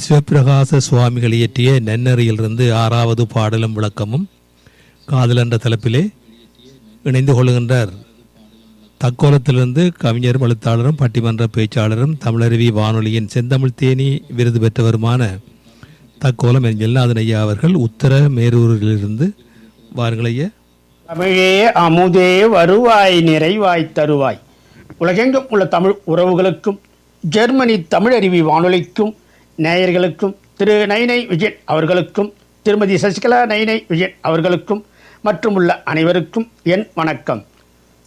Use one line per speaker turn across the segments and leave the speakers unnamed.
சிவபிரகாச சுவாமிகள் இயற்றிய நன்னறியிலிருந்து ஆறாவது பாடலும் விளக்கமும் காதல் என்ற தலைப்பிலே இணைந்து கொள்கின்றார். தக்கோலத்திலிருந்து கவிஞரும் எழுத்தாளரும் பட்டிமன்ற பேச்சாளரும் தமிழருவி வானொலியின் செந்தமிழ் தேனி விருது பெற்றவருமான தக்கோலம் என் ஐயா அவர்கள் உத்தர மேரூரிலிருந்து வாருங்கள் ஐயா.
தமிழே அமுதே வருவாய் நிறைவாய் தருவாய். உலகெங்கும் உள்ள தமிழ் உறவுகளுக்கும் ஜெர்மனி தமிழருவி வானொலிக்கும் நேயர்களுக்கும் திரு நைனை விஜயன் அவர்களுக்கும் திருமதி சசிகலா நைனை விஜயன் அவர்களுக்கும் மற்றும் உள்ள அனைவருக்கும் என் வணக்கம்.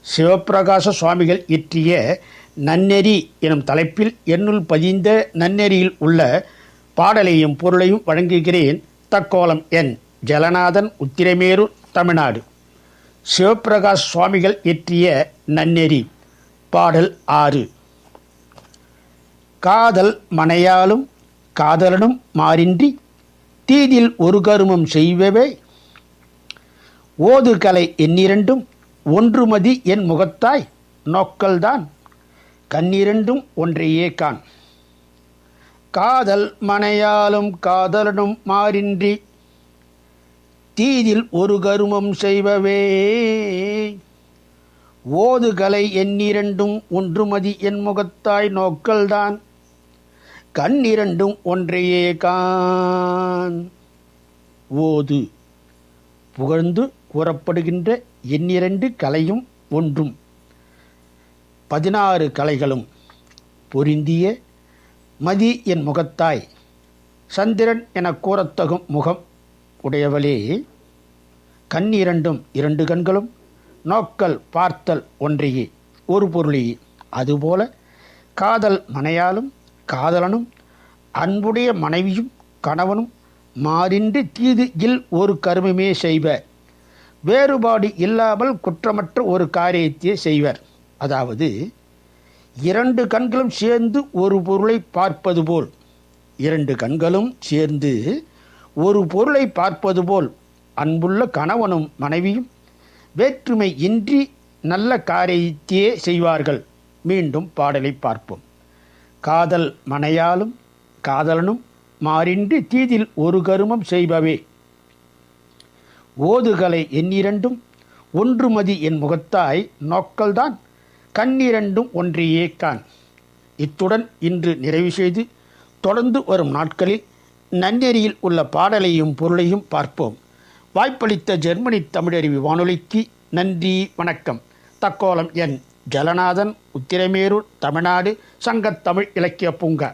சிவப்பிரகாச சுவாமிகள் இயற்றிய நன்னெறி எனும் தலைப்பில் என்னுள் பதிந்த நன்னெறியில் உள்ள பாடலையும் பொருளையும் வழங்குகிறேன் தக்கோலம் என் ஜலநாதன் உத்திரமேரு தமிழ்நாடு. சிவப்பிரகாஷ் சுவாமிகள் இயற்றிய நன்னெறி பாடல் ஆறு. காதல் மனையாலும் காதலனும் மாறின்றி தீதில் ஒரு கருமம் செய்வவே. ஓதுகலை எண்ணிரண்டும் ஒன்றுமதி என் முகத்தாய் நோக்கல்தான் கண்ணிரண்டும் ஒன்றையே கான் காதல் மனையாலும் காதலனும் மாறின்றி தீதில் ஒரு கருமம் செய்வவே. ஓதுகலை எண்ணிரண்டும் ஒன்றுமதி என் முகத்தாய் நோக்கல்தான் கண்ணிரண்டும் ஒன்றையே கான் ஓது. புகழ்ந்து கூறப்படுகின்ற எண்ணிரண்டு கலையும் ஒன்றும். பதினாறு கலைகளும் பொருந்திய மதி என் முகத்தாய். சந்திரன் என கூறத்தகும் முகம் உடையவளே. கண் இரண்டும் இரண்டு கண்களும் நோக்கல் பார்த்தல் ஒன்றையே. ஒரு பொருளையே அதுபோல காதல் மனையாலும் காதலனும் அன்புடைய மனைவியும் கணவனும் மாறின்றி தீது இல் ஒரு கருமமே செய்வர். வேறுபாடு இல்லாமல் குற்றமற்ற ஒரு காரியத்தையே செய்வர். அதாவது இரண்டு கண்களும் சேர்ந்து ஒரு பொருளை பார்ப்பது போல் இரண்டு கண்களும் சேர்ந்து ஒரு பொருளை பார்ப்பது போல் அன்புள்ள கணவனும் மனைவியும் வேற்றுமை இன்றி நல்ல காரியத்தையே செய்வார்கள். மீண்டும் பாடலை பார்ப்போம். காதல் மனையாலும் காதலனும் மாறின்றி தீதில் ஒரு கருமம் செய்பவே. ஓதுகலை எண்ணிரண்டும் ஒன்றுமதி என் முகத்தாய் நோக்கல்தான் கண்ணிரண்டும் ஒன்றையே கான். இத்துடன் இன்று நிறைவு செய்து தொடர்ந்து வரும் நாட்களில் நன்னெறியில் உள்ள பாடலையும் பொருளையும் பார்ப்போம். வாய்ப்பளித்த ஜெர்மனி தமிழறிவி வானொலிக்கு நன்றி வணக்கம். தக்கோலம் என் ஜலநாதன் உத்திரமேரூர் தமிழ்நாடு சங்கத்தமிழ் இலக்கிய பூங்கா.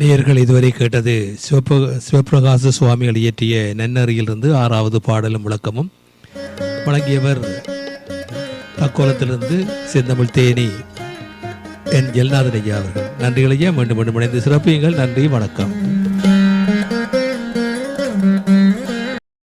நேயர்கள் இதுவரை கேட்டது சிவப்ப சிவபிரகாச சுவாமிகள் இயற்றிய நன்னறியிலிருந்து ஆறாவது பாடலும் விளக்கமும். வழங்கியவர் தக்கோலத்திலிருந்து செந்தமிழ் தேனி என் ஜெல்நாதன் ஐயா அவர்கள். நன்றிகளையே மீண்டும் மீண்டும் இணைந்து சிறப்பியுங்கள். நன்றி. வணக்கம்.